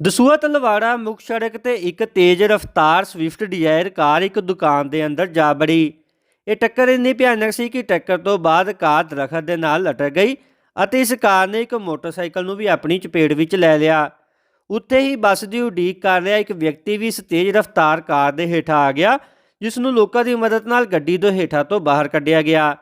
ਦਸੂਹਾ ਤਲਵਾੜਾ, ਮੁੱਖ ਸੜਕ ਤੇ ਇੱਕ ਤੇਜ਼ ਰਫ਼ਤਾਰ ਸਵਿਫਟ ਡਿਜ਼ਾਇਰ ਕਾਰ ਇੱਕ ਦੁਕਾਨ ਦੇ ਅੰਦਰ ਜਾ ਬੜੀ ਇਹ ਟੱਕਰ ਇੰਨੀ ਭਿਆਨਕ ਸੀ ਕਿ ਟੱਕਰ ਤੋਂ ਬਾਅਦ ਕਾਰ ਦਰਖਤ ਦੇ ਨਾਲ ਲਟਕ ਗਈ ਅਤੇ ਇਸ ਕਾਰ ਨੇ ਇੱਕ ਮੋਟਰਸਾਈਕਲ ਨੂੰ ਵੀ ਆਪਣੀ ਚਪੇਟ ਵਿੱਚ ਲੈ ਲਿਆ। ਉੱਥੇ ਹੀ ਬੱਸ ਦੀ ਉਡੀਕ ਕਰ ਰਿਹਾ ਇੱਕ ਵਿਅਕਤੀ ਵੀ ਇਸ ਤੇਜ਼ ਰਫ਼ਤਾਰ ਕਾਰ ਦੇ ਹੇਠਾਂ ਆ ਗਿਆ, ਜਿਸ ਨੂੰ ਲੋਕਾਂ ਦੀ ਮਦਦ ਨਾਲ ਗੱਡੀ ਤੋਂ ਹੇਠਾਂ ਤੋਂ ਬਾਹਰ ਕੱਢਿਆ ਗਿਆ।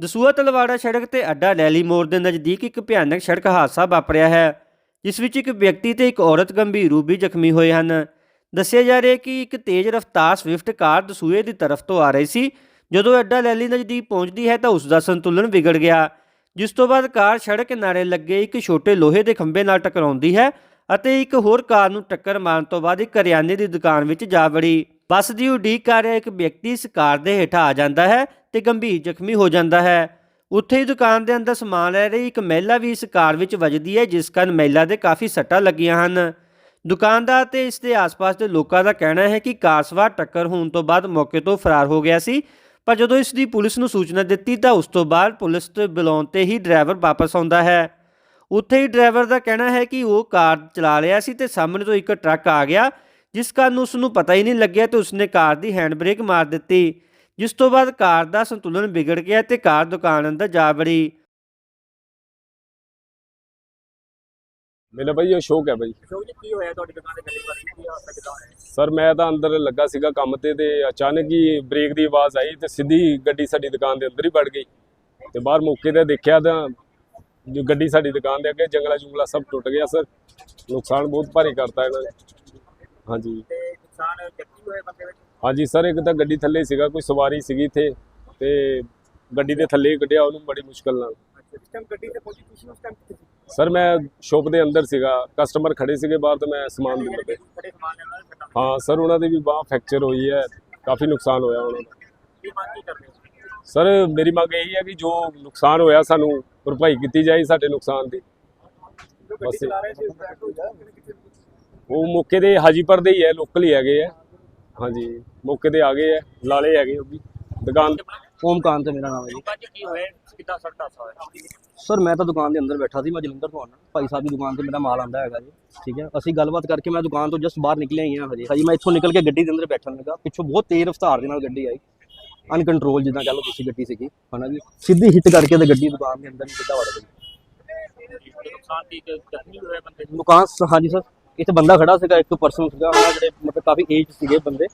ਦਸੂਹਾ ਤਲਵਾੜਾ ਸੜਕ ਤੇ ਅੱਡਾ ਲੈਲੀ ਮੋੜ ਦੇ ਨਜ਼ਦੀਕ ਇੱਕ ਭਿਆਨਕ ਸੜਕ ਹਾਦਸਾ ਵਾਪਰਿਆ ਹੈ। ਜਿਸ ਵਿੱਚ ਇੱਕ ਵਿਅਕਤੀ ਤੇ ਇੱਕ ਔਰਤ ਗੰਭੀਰ ਰੂਪ ਵਿੱਚ ਜ਼ਖਮੀ ਹੋਏ ਹਨ। ਦੱਸਿਆ ਜਾ ਰਿਹਾ ਹੈ ਕਿ ਇੱਕ ਤੇਜ਼ ਰਫ਼ਤਾਰ ਸਵਿਫਟ ਕਾਰ ਦਸੂਏ ਦੀ ਤਰਫ ਤੋਂ ਆ ਰਹੀ ਸੀ। ਜਦੋਂ ਐਡਾ ਲੈਲੀ ਨਜ਼ਦੀਕ ਪਹੁੰਚਦੀ ਹੈ ਤਾਂ ਉਸ ਦਾ ਸੰਤੁਲਨ ਵਿਗੜ ਗਿਆ। ਜਿਸ ਤੋਂ ਬਾਅਦ ਕਾਰ ਸੜਕ ਕਿਨਾਰੇ ਲੱਗੇ ਇੱਕ ਛੋਟੇ ਲੋਹੇ ਦੇ ਖੰਭੇ ਨਾਲ ਟਕਰਾਉਂਦੀ ਹੈ ਅਤੇ ਇੱਕ ਹੋਰ ਕਾਰ ਨੂੰ ਟੱਕਰ ਮਾਰਨ ਤੋਂ ਬਾਅਦ ਇੱਕ ਕਰਿਆਨੇ ਦੀ ਦੁਕਾਨ ਵਿੱਚ ਜਾ ਵੜੀ। ਬੱਸ ਦੀ ਉਡੀਕ ਕਰ ਰਿਹਾ ਇੱਕ ਵਿਅਕਤੀ ਇਸ ਕਾਰ ਦੇ ਹੇਠਾਂ ਆ ਜਾਂਦਾ ਹੈ ਤੇ ਗੰਭੀਰ ਜ਼ਖਮੀ ਹੋ ਜਾਂਦਾ ਹੈ। ਉੱਥੇ ਹੀ ਦੁਕਾਨ ਦੇ ਅੰਦਰ ਸਮਾਨ ਲੈ ਰਹੀ ਇੱਕ ਮਹਿਲਾ ਵੀ ਇਸ ਕਾਰ ਵਿੱਚ ਵੱਜਦੀ ਹੈ, ਜਿਸ ਕਾਰਨ ਮਹਿਲਾ ਦੇ ਕਾਫੀ ਸੱਟਾਂ ਲੱਗੀਆਂ ਹਨ। ਦੁਕਾਨਦਾਰ ਤੇ ਇਸ ਦੇ ਆਸ-ਪਾਸ ਦੇ ਲੋਕਾਂ ਦਾ ਕਹਿਣਾ ਹੈ ਕਿ ਕਾਰ ਸਵਾਰ ਟੱਕਰ ਹੋਣ ਤੋਂ ਬਾਅਦ ਮੌਕੇ ਤੋਂ ਫਰਾਰ ਹੋ ਗਿਆ ਸੀ, ਪਰ ਜਦੋਂ ਇਸ ਦੀ ਪੁਲਿਸ ਨੂੰ ਸੂਚਨਾ ਦਿੱਤੀ ਤਾਂ ਉਸ ਤੋਂ ਬਾਅਦ ਪੁਲਿਸ ਤੇ ਬੁਲਾਉਣ ਤੇ ਹੀ ਡਰਾਈਵਰ ਵਾਪਸ ਆਉਂਦਾ ਹੈ। ਉੱਥੇ ਹੀ ਡਰਾਈਵਰ ਦਾ ਕਹਿਣਾ ਹੈ ਕਿ ਉਹ ਕਾਰ ਚਲਾ ਰਿਹਾ ਸੀ ਤੇ ਸਾਹਮਣੇ ਤੋਂ ਇੱਕ ਟਰੱਕ ਆ ਗਿਆ, ਜਿਸ ਕਾਰਨ ਉਸ ਨੂੰ ਪਤਾ ਹੀ ਨਹੀਂ ਲੱਗਿਆ ਤੇ ਉਸਨੇ ਕਾਰ ਦੀ ਹੈਂਡ ਬ੍ਰੇਕ ਮਾਰ ਦਿੱਤੀ। ਜਿਸ ਤੋਂ ਬਾਅਦ ਕਾਰ ਦਾ ਸੰਤੁਲਨ ਵਿਗੜ ਗਿਆ ਤੇ ਕਾਰ ਦੁਕਾਨ ਅੰਦਰ ਜਾ ਵੜੀ। ਮੇਰਾ ਭਾਈ ਅਸ਼ੋਕ ਹੈ ਭਾਈ ਅਸ਼ੋਕ ਜੀ ਕੀ ਹੋਇਆ ਤੁਹਾਡੀ ਦੁਕਾਨ ਵਾਰੀ ਕੀ ਹਾਦਸਾ ਕਿਦਾਂ ਹੋਇਆ? ਸਰ ਮੈਂ ਤਾਂ ਅੰਦਰ ਲੱਗਾ ਸੀਗਾ ਕੰਮ ਤੇ ਤੇ ਅਚਾਨਕ ਹੀ ਬ੍ਰੇਕ ਦੀ ਆਵਾਜ਼ ਆਈ ਤੇ ਸਿੱਧੀ ਗੱਡੀ ਸਾਡੀ ਦੁਕਾਨ ਦੇ ਅੰਦਰ ਹੀ ਵੜ ਗਈ। ਤੇ ਬਾਹਰ ਮੌਕੇ ਤੇ ਦੇਖਿਆ ਤਾਂ ਜੋ ਗੱਡੀ ਸਾਡੀ ਦੁਕਾਨ ਦੇ ਅੱਗੇ ਜੰਗਲਾ ਜੁੰਗਲਾ ਸਭ ਟੁੱਟ ਗਿਆ ਸਰ। ਨੁਕਸਾਨ ਬਹੁਤ ਭਾਰੀ ਕਰਤਾ ਇਹਨਾਂ ਨੇ। ਹਾਂਜੀ। ਤੇ ਨੁਕਸਾਨ ਜ਼ਖਮੀ ਹੋਏ ਬੰਦੇ ਵਿੱਚ? ਹਾਂਜੀ ਸਰ ਇੱਕ ਤਾਂ ਗੱਡੀ ਥੱਲੇ ਸੀਗਾ ਕੋਈ ਸਵਾਰੀ ਸੀਗੀ ਇੱਥੇ ਤੇ ਗੱਡੀ ਦੇ ਥੱਲੇ ਹੀ ਕੱਢਿਆ ਉਹਨੂੰ ਬੜੀ ਮੁਸ਼ਕਲ ਨਾਲ। ਅੱਛਾ ਜਿਸ ਟਾਈਮ ਗੱਡੀ ਤੇ ਪਹੁੰਚੀ ਤੁਸੀਂ ਉਸ ਟਾਈਮ ਕਿੱਥੇ ਸੀ? ਸਰ ਮੈਂ ਸ਼ੋਪ ਦੇ ਅੰਦਰ ਸੀਗਾ ਕਸਟਮਰ ਖੜੇ ਸੀਗੇ ਬਾਹਰ ਤੇ ਮੈਂ ਸਮਾਨ ਦਿੰਦਾ ਪਿਆ ਖੜੇ ਸਮਾਨ ਲੈਣ ਵਾਲੇ ਸੱਟਾਂ ਹਾਂ ਸਰ ਉਹਨਾਂ ਦੀ ਵੀ ਬਾਹ ਫ੍ਰੈਕਚਰ ਹੋਈ ਹੈ ਕਾਫੀ ਨੁਕਸਾਨ ਹੋਇਆ ਉਹਨਾਂ ਦਾ ਕੀ ਮੰਗ ਕੀ ਕਰਦੇ ਹੋ? ਸਰ ਮੇਰੀ ਮੰਗ ਇਹੀ ਹੈ ਕਿ ਜੋ ਨੁਕਸਾਨ ਹੋਇਆ ਸਾਨੂੰ ਭਰਪਾਈ ਕੀਤੀ ਜਾਏ ਸਾਡੇ ਨੁਕਸਾਨ ਦੀ। ਬਸ ਚਲਾ ਰਹੇ ਸੀ? ਉਹ ਮੌਕੇ ਦੇ ਹਾਜੀਪੁਰ ਦੇ ਹੀ ਹੈ ਲੋਕਲ ਹੀ ਹੈਗੇ ਹੈ। ਹਾਂਜੀ ਮੌਕੇ ਤੇ ਆ ਗਏ ਹੈ ਲਾਲੇ ਹੈਗੇ ਉਹ ਵੀ। ਦੁਕਾਨ ਓਮਕਾਨ ਤੇ ਮੇਰਾ ਨਾਮ ਹੈ ਜੀ। ਕੀ ਹੋਇਆ? ਕਿੱਦਾਂ ਸੜਕ ਹੋਇਆ ਸਰ ਮੈਂ ਤਾਂ ਦੁਕਾਨ ਦੇ ਅੰਦਰ ਬੈਠਾ ਸੀ ਮੈਂ ਜਲੰਧਰ ਤੋਂ ਆਉਣਾ। ਭਾਈ ਸਾਹਿਬ ਦੀ ਦੁਕਾਨ ਤੇ ਮੇਰਾ ਮਾਲ ਆਂਦਾ ਹੈਗਾ ਜੀ ਠੀਕ ਹੈ। ਅਸੀਂ ਗੱਲਬਾਤ ਕਰਕੇ ਮੈਂ ਦੁਕਾਨ ਤੋਂ ਜਸਟ ਬਾਹਰ ਨਿਕਲਿਆ ਹੀ ਹਾਂ ਹਜੇ। ਹਜੇ ਮੈਂ ਇੱਥੋਂ ਨਿਕਲ ਕੇ ਗੱਡੀ ਦੇ ਅੰਦਰ ਬੈਠਣ ਲੱਗਾ ਪਿੱਛੋਂ ਬਹੁਤ ਤੇਜ਼ ਰਫ਼ਤਾਰ ਦੇ ਨਾਲ ਗੱਡੀ ਆਈ। ਅਨਕੰਟਰੋਲ ਜਿੱਦਾਂ ਕਹ ਲਓ ਤੁਸੀਂ ਗੱਡੀ ਸੀਗੀ ਹਨਾ ਜੀ। ਸਿੱਧੀ ਹਿੱਟ ਕਰਕੇ ਤੇ ਗੱਡੀ ਦੁਕਾਨ ਦੇ ਅੰਦਰ ਹੀ ਸਿੱਧਾ ਵੜ ਗਈ। ਨੁਕਸਾਨ ਦੀ ਜ਼ਖਮੀ ਹੋਏ ਬੰਦੇ ਸ- ਹਾਂਜੀ ਸਰ। ਇੱਥੇ ਬੰਦਾ ਖੜਾ ਸੀਗਾ ਇੱਕ ਪਰਸਨ ਸੀਗਾ ਹਨਾ ਜਿਹੜੇ ਮਤਲਬ ਕਾਫੀ ਏਜ ਸੀਗੇ ਬੰਦੇ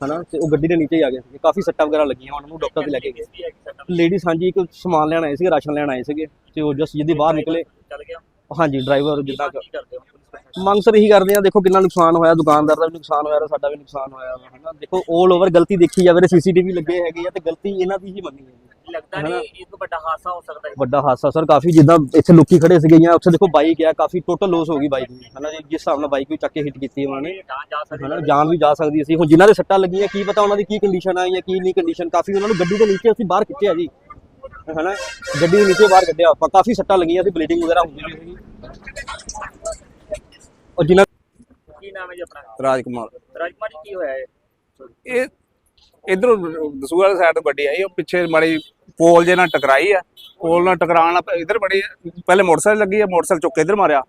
ਹਨਾ ਤੇ ਉਹ ਗੱਡੀ ਦੇ ਨੀਚੇ ਹੀ ਆ ਗਏ ਸੀਗੇ। ਕਾਫੀ ਸੱਟਾਂ ਵਗੈਰਾ ਲੱਗੀਆਂ ਉਹਨਾਂ ਨੂੰ ਡਾਕਟਰ ਤੇ ਲੈ ਕੇ ਗਏ। ਹੈ ਲੇਡੀਜ਼ ਹਾਂਜੀ ਇੱਕ ਸਮਾਨ ਲੈਣ ਆਏ ਸੀਗੇ ਰਾਸ਼ਨ ਲੈਣ ਆਏ ਸੀਗੇ ਤੇ ਉਹ ਜਸਟ ਜਿੱਦੀ ਬਾਹਰ ਨਿਕਲੇ। ਚੱਲ ਗਿਆ। ਹਾਂਜੀ ਡਰਾਈਵਰ ਜਿੱਦਾਂ ਹੋ? ਮੰਗ ਸਰ ਇਹੀ ਕਰਦੇ ਆ ਦੇਖੋ ਕਿੰਨਾ ਨੁਕਸਾਨ ਹੋਇਆ ਦੁਕਾਨਦਾਰ ਦਾ ਵੀ ਨੁਕਸਾਨ ਹੋਇਆ ਸਾਡਾ ਵੀ ਨੁਕਸਾਨ ਹੋਇਆ ਵਾ, ਹਨਾ। ਦੇਖੋ 올 ਓਵਰ ਗਲਤੀ ਦੇਖੀ ਜਾਵੇ ਸੀਸੀਟੀਵੀ ਲੱਗੇ ਹੈਗੇ ਆ ਤੇ ਗਲਤੀ ਇਹਨਾਂ ਦੀ ਹੀ ਮੰਨੀ ਹੈ। ਲੱਗਦਾ ਨਹੀਂ ਇੱਕ ਵੱਡਾ ਹਾਦਸਾ ਹੋ ਸਕਦਾ ਹੈ। ਵੱਡਾ ਹਾਦਸਾ ਸਰ ਕਾਫੀ ਜਿੱਦਾਂ ਇੱਥੇ ਲੋਕੀ ਖੜੇ ਸੀਗੇ ਜਾਂ ਉੱਥੇ ਦੇਖੋ ਬਾਈਕ ਆ ਕਾਫੀ ਟੋਟਲ ਲੋਸ ਹੋ ਗਈ ਬਾਈਕ ਦੀ। ਹਨਾ ਜੀ ਜਿਸ ਹਿਸਾਬ ਨਾਲ ਬਾਈਕ ਵੀ ਚੱਕ ਕੇ ਹਿੱਟ ਕੀਤੀ ਉਹਨਾਂ ਨੇ। ਜਾਨ ਜਾ ਸਕਦੀ ਹਨਾ ਜਾਨ ਵੀ ਜਾ ਸਕਦੀ ਸੀ। ਹੁਣ ਜਿਨ੍ਹਾਂ ਦੇ ਸੱਟਾਂ ਲੱਗੀਆਂ ਕੀ ਪਤਾ ਉਹਨਾਂ ਦੀ ਕੀ ਕੰਡੀਸ਼ਨ ਆ ਜਾਂ ਕੀ ਨਹੀਂ ਕੰਡੀਸ਼ਨ ਕਾਫੀ ਉਹਨਾਂ ਨੂੰ ਗੱਡੀ ਦੇ ਨੀਚੇ ਅਸੀਂ ਬਾਹਰ ਖਿੱਚਿਆ ਜੀ। ਹਨਾ ਗੱਡੀ ਦੇ ਨੀਚੇ ਬਾਹਰ ਕੱਢਿਆ। ਆਪਾਂ ਕਾਫੀ ਸੱਟਾਂ ਲੱਗੀਆਂ ਸੀ ਬਲੀਡਿੰਗ ਵਗੈਰਾ ਹੁੰਦੀ ਵੀ ਸੀਗੀ ਔਰ ਜਿਨ੍ਹਾਂ ਕੀ ਨਾਮ ਹੈ ਜੀ ਆਪਣਾ? ਰਾਜਕੁਮਾਰ। ਰਾਜਕੁਮਾਰ ਜੀ ਕੀ ਹੋਇਆ ਹੈ ਇਹ ਇਧਰੋਂ ਦਸੂਆ ਵਾਲੀ ਸਾਈਡ ਤੋਂ ਗੱਡੀ ਆਈ ਉਹ ਪਿੱਛੇ ਮਾੜੀ ਪੋਲ ਜੇ ਨਾਲ ਟਕਰਾਈ ਆ ਪੋਲ ਨਾਲ ਟਕਰਾਉਣ ਨਾਲ ਇਧਰ ਬੜੀ ਪਹਿਲੇ ਮੋਟਰਸਾਈਕਲ ਲੱਗੀ ਆ ਮੋਟਰਸਾਈਕਲ ਚੁੱਕ ਕੇ ਇਧਰ ਮਾਰਿਆ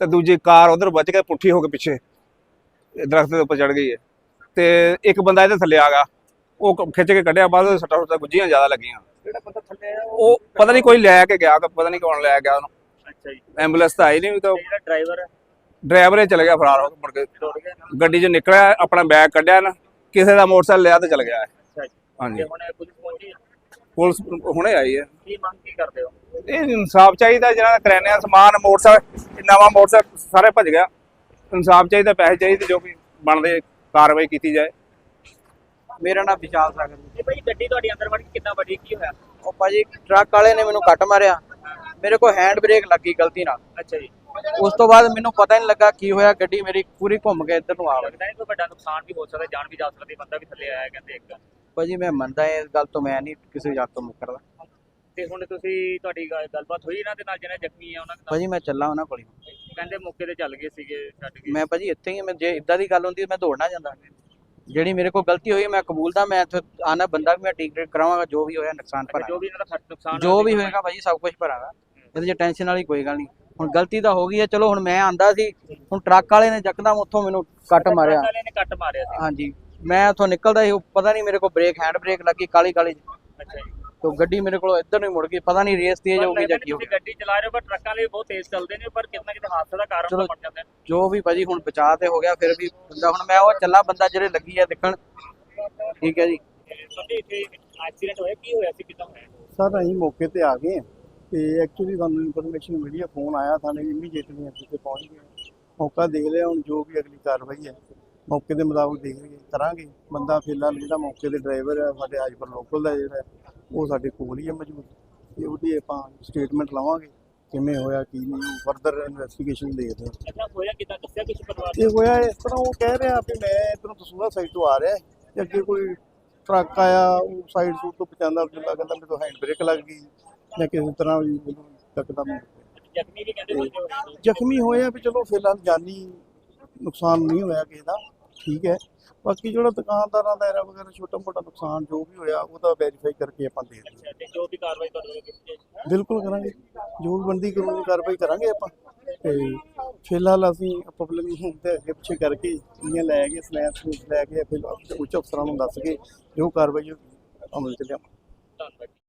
ਤੇ ਦੂਜੀ ਕਾਰ ਉਧਰ ਵੱਜ ਕੇ ਪੁੱਠੀ ਹੋ ਕੇ ਪਿੱਛੇ ਇਹ ਦਰਖਤ ਦੇ ਉੱਪਰ ਚੜ ਗਈ ਹੈ ਤੇ ਇੱਕ ਬੰਦਾ ਇਹਦੇ ਥੱਲੇ ਆ ਗਿਆ ਉਹ ਖਿੱਚ ਕੇ ਕੱਢਿਆ ਬਾਅਦ ਸੱਟਾਂ ਸੁੱਟਾਂ ਗੁੱਜੀਆਂ ਜ਼ਿਆਦਾ ਲੱਗੀਆਂ। ਜਿਹੜਾ ਥੱਲੇ ਆ? ਉਹ ਪਤਾ ਨਹੀਂ ਕੋਈ ਲੈ ਕੇ ਗਿਆ ਪਤਾ ਨਹੀਂ ਕੌਣ ਲੈ ਗਿਆ ਉਹਨੂੰ। ਅੱਛਾ ਜੀ। ਐਂਬੂਲੈਂਸ ਤਾਂ ਆਈ ਨਹੀਂ ਤਾਂ ਜਿਹੜਾ ਡਰਾਈਵਰ ਹੈ ਡਰਾਈਵਰ ਹੀ ਚਲੇ ਗਿਆ ਫਰਾਰ ਹੋ ਕੇ ਮੁੜ ਕੇ। ਗੱਡੀ 'ਚੋਂ ਨਿਕਲਿਆ ਆਪਣਾ ਬੈਗ ਕੱਢਿਆ ਨਾ। ਕਿਸੇ ਦਾ ਮੋਟਰਸਾਈਕਲ ਲਿਆ ਤੇ ਚਲ ਗਿਆ ਅੱਛਾ ਜੀ। ਹਾਂਜੀ। ਤੇ ਹੁਣ ਇਹ ਪੁਲਿਸ ਪਹੁੰਚੀ ਹੈ। ਪੁਲਿਸ ਹੁਣੇ ਆਈ ਹੈ। ਕੀ ਮੰਗ ਕੀ ਕਰਦੇ ਹੋ? ਇਹ ਇਨਸਾਫ ਚਾਹੀਦਾ ਜਿਹੜਾ ਕਰਿਆਨੇ ਦਾ ਸਮਾਨ ਮੋਟਰਸਾਈਕਲ ਇਹ ਨਵਾਂ ਮੋਟਰਸਾਈਕਲ ਸਾਰੇ ਭੱਜ ਗਿਆ। ਇਨਸਾਫ ਚਾਹੀਦਾ ਪੈਸੇ ਚਾਹੀਦੇ ਜੋ ਵੀ ਬਣਦੇ ਕਾਰਵਾਈ ਕੀਤੀ ਜਾਏ। ਮੇਰਾ ਨਾਮ ਵਿਸ਼ਾਲ ਸਾਗਰ ਜੀ। ਇਹ ਭਾਈ ਗੱਡੀ ਤੁਹਾਡੀ ਅੰਦਰ ਵੜ ਕੇ ਕਿੰਨਾ ਵੱਡੀ ਕੀ ਹੋਇਆ? ਉਹ ਭਾਜੀ ਟਰੱਕ ਵਾਲੇ ਨੇ ਮੈਨੂੰ ਕੱਟ ਮਾਰਿਆ। ਮੇਰੇ ਕੋਲ ਹੈਂਡ ਬ੍ਰੇਕ ਲੱਗੀ ਗਲਤੀ ਨਾਲ। ਅੱਛਾ ਜੀ। ਉਸ ਤੋਂ ਬਾਅਦ ਮੈਨੂੰ ਪਤਾ ਹੀ ਨਹੀਂ ਲੱਗਾ ਕੀ ਹੋਇਆ ਗੱਡੀ ਮੇਰੀ ਪੂਰੀ ਘੁੰਮ ਕੇ ਇੱਧਰ ਨੂੰ ਆ ਗਈ। ਲੱਗਦਾ ਹੈ ਕੋਈ ਵੱਡਾ ਨੁਕਸਾਨ ਵੀ ਹੋ ਸਕਦਾ ਜਾਨ ਵੀ ਜਾ ਸਕਦੀ ਬੰਦਾ ਵੀ ਥੱਲੇ ਆਇਆ ਕਹਿੰਦੇ ਇੱਕ। ਭਾਜੀ ਮੈਂ ਮੰਨਦਾ ਇਸ ਗੱਲ ਤੋਂ ਮੈਂ ਨਹੀਂ ਕਿਸੇ ਗੱਲ ਤੋਂ ਮੁੱਕਰਦਾ। ਤੇ ਹੁਣ ਤੁਸੀਂ ਤੁਹਾਡੀ ਗੱਲ- ਗੱਲਬਾਤ ਹੋਈ ਇਹਨਾਂ ਦੇ ਨਾਲ ਜਿਹਨੇ ਜ਼ਖਮੀ ਆ ਉਹਨਾਂ ਦੇ ਨਾਲ? ਭਾਜੀ ਮੈਂ ਚੱਲਾਂ ਉਹਨਾਂ ਕੋਲ ਹੀ। ਕਹਿੰਦੇ ਮੌਕੇ ਤੇ ਚੱਲ ਗਏ ਸੀਗੇ ਛੱਡ ਕੇ ਮੈਂ ਭਾਜੀ ਇੱਥੇ ਹੀ ਹਾਂ, ਮੈਂ ਜੇ ਇਦਾਂ ਦੀ ਗੱਲ ਹੁੰਦੀ ਮੈਂ ਦੌੜਨਾ ਜਾਂਦਾ। ਜਿਹੜੀ ਮੇਰੇ ਕੋਲ ਗਲਤੀ ਹੋਈ ਮੈਂ ਕਬੂਲਦਾ ਮੈਂ ਇੱਥੇ ਆਣਾ ਬੰਦਾ ਵੀ ਮੈਂ ਠੀਕ ਕਰਾਵਾਂਗਾ ਜੋ ਵੀ ਹੋਇਆ ਨੁਕਸਾਨ ਅੱਛਾ, ਜੋ ਵੀ ਇਹਨਾਂ ਦਾ ਖਰਚ ਨੁਕਸਾਨ ਜੋ ਵੀ ਹੋਏਗਾ ਭਾਜੀ। ਸਭ ਕੁਝ ਭਰਾਂਗਾ। ਇਹਦੇ 'ਚ ਟੈਨਸ਼ਨ ਵਾਲੀ ਕੋਈ ਗੱਲ ਨਹੀਂ। ਹੁਣ ਗਲਤੀ ਤਾਂ ਹੋ ਗਈ ਹੈ ਚਲੋ ਹੁਣ ਮੈਂ ਆਂਦਾ ਸੀ ਹੁਣ ਟਰੱਕ ਵਾਲੇ ਨੇ ਯਕਦਮ ਉੱਥੋਂ ਮੈਨੂੰ ਕੱਟ ਮਾਰਿਆ। ਟਰੱਕ ਵਾਲੇ ਨੇ ਕੱਟ ਮਾਰਿਆ ਸੀ। ਹਾਂਜੀ ਮੈਂ ਉੱਥੋਂ ਨਿਕਲਦਾ ਸੀ ਉਹ ਪਤਾ ਨਹੀਂ ਮੇਰੇ ਕੋਲ ਬ੍ਰੇਕ ਹੈਂਡ ਬ੍ਰੇਕ ਲੱਗੀ ਕਾਲੀ ਕਾਲੀ ਅੱਛਾ ਜੀ। ਤੋਂ ਗੱਡੀ ਮੇਰੇ ਕੋਲ ਇੱਧਰ ਨੂੰ ਹੀ ਮੁੜ ਗਈ ਪਤਾ ਨਹੀਂ ਰੇਸ ਤੇਜ਼ ਹੋ ਗਈ ਜਾਂ ਕੀ ਹੋ ਤੁਸੀਂ ਗਿਆ। ਗੱਡੀ ਚਲਾ ਰਹੇ ਹੋ ਪਰ ਟਰੱਕਾਂ ਵਾਲੇ ਵੀ ਬਹੁਤ ਤੇਜ਼ ਚੱਲਦੇ ਨੇ ਪਰ ਕਿਤੇ ਨਾ ਕਿਤੇ ਹਾਦਸੇ ਦਾ ਕਾਰਨ ਚਲੋ। ਬਣ ਜਾਂਦੇ ਨੇ। ਜੋ ਵੀ ਭਾਜੀ ਹੁਣ ਬਚਾ ਤੇ ਹੋ ਗਿਆ ਫਿਰ ਵੀ ਬੰਦਾ ਹੁਣ ਮੈਂ ਉਹ ਚੱਲਾ ਬੰਦਾ ਜਿਹੜੇ ਲੱਗੀ ਆ ਦੇਖਣ। ਠੀਕ ਹੈ ਜੀ। ਸੰਦੇ ਇੱਥੇ ਐਕਸੀਡੈਂਟ ਹੋਇਆ ਕੀ ਹੋਇਆ ਸੀ ਕਿਦਾਂ ਹੋਇਆ? ਸਰ ਅਸੀਂ ਮੌਕੇ ਤੇ ਆ ਗਏ। ਹਾਂ ਤੇ ਐਕਚੁਅਲੀ ਸਾਨੂੰ ਇਨਫੋਰਮੇਸ਼ਨ ਮਿਲੀ ਹੈ ਫੋਨ ਆਇਆ ਸਾਨੂੰ ਇਮੀਡੀਏਟਲੀ ਅਸੀਂ ਤੇ ਪਹੁੰਚ ਗਏ। ਮੌਕਾ ਦੇਖ ਲਿਆ ਹੁਣ ਜੋ ਵੀ ਅਗਲੀ ਕਾਰਵਾਈ ਹੈ ਮੌਕੇ ਦੇ ਮੁਤਾਬਕ ਦੇਖ ਲਈਏ ਕਰਾਂਗੇ। ਬੰਦਾ ਫਿਲਹਾਲ ਜਿਹੜਾ ਮੌਕੇ ਦੇ ਡਰਾਈਵਰ ਹੈ ਸਾਡੇ ਹਾਜਪੁਰ ਲੋਕਲ ਦਾ ਜਿਹੜਾ ਉਹ ਸਾਡੇ ਕੋਲ ਹੀ ਹੈ ਮੌਜੂਦ। ਤੇ ਉਹਦੀ ਆਪਾਂ ਸਟੇਟਮੈਂਟ ਲਵਾਂਗੇ ਕਿਵੇਂ ਹੋਇਆ ਕੀ ਨਹੀਂ ਫਰਦਰ ਇਨਵੈਸਟੀਗੇਸ਼ਨ ਦੇਖਦੇ ਹਾਂ। ਅੱਛਾ ਹੋਇਆ ਕਿਦਾਂ ਦੱਸਿਆ ਕੁਝ ਪਰਿਵਾਰ ਇਹ ਹੋਇਆ ਇਸ ਤਰ੍ਹਾਂ ਉਹ ਕਹਿ ਰਿਹਾ ਵੀ ਮੈਂ ਇਧਰੋਂ ਦਸੂਹਾ ਸਾਈਡ ਤੋਂ ਆ ਰਿਹਾ ਤੇ ਅੱਗੇ ਕੋਈ ਟਰੱਕ ਆਇਆ ਉਹ ਸਾਈਡ ਸੂਟ ਤੋਂ ਪਹੁੰਚਾਉਂਦਾ ਫਿਰਦਾ ਕਹਿੰਦਾ ਮੇਰੇ ਤੋਂ ਹੈਂਡ ਬ੍ਰੇਕ ਲੱਗ ਗਈ। ਜਾਂ ਕਿਸੇ ਤਰ੍ਹਾਂ ਵੀ ਮੈਨੂੰ ਜ਼ਖਮੀ ਵੀ ਕਹਿੰਦੇ ਬੰਦੇ ਹੋਏ ਨੇ। ਜ਼ਖਮੀ ਹੋਏ ਆ ਵੀ ਚਲੋ ਫਿਲਹਾਲ ਜਾਨੀ ਨੁਕਸਾਨ ਨਹੀਂ ਹੋਇਆ ਕਿਸੇ ਦਾ ਠੀਕ ਹੈ। ਬਾਕੀ ਜਿਹੜਾ ਦੁਕਾਨਦਾਰਾਂ ਦਾ ਐਰਾ ਵਗੈਰਾ ਛੋਟਾ ਮੋਟਾ ਨੁਕਸਾਨ ਜੋ ਵੀ ਹੋਇਆ ਉਹਦਾ ਵੈਰੀਫਾਈ ਕਰਕੇ ਆਪਾਂ ਦੇ ਦਿੰਦੇ ਜੋ ਵੀ ਕਾਰਵਾਈ ਕਰਦੇ। ਬਿਲਕੁਲ ਕਰਾਂਗੇ। ਜੋ ਵੀ ਬਣਦੀ ਕਾਨੂੰਨੀ ਕਾਰਵਾਈ ਕਰਾਂਗੇ ਆਪਾਂ। ਤੇ ਫਿਲਹਾਲ ਅਸੀਂ ਪਬਲਿਕ ਨੂੰ ਤੇ ਅੱਗੇ ਪਿੱਛੇ ਕਰਕੇ ਇਹਨੀਆਂ ਲੈ ਕੇ ਸਨੈਪਸ ਲੈ ਕੇ ਫਿਰ ਉੱਚ ਅਫਸਰਾਂ ਨੂੰ ਦੱਸ ਕੇ ਜੋ ਕਾਰਵਾਈ ਅਮਲ ਚ ਲਿਆਵਾਂਗੇ। ਧੰਨਵਾਦ।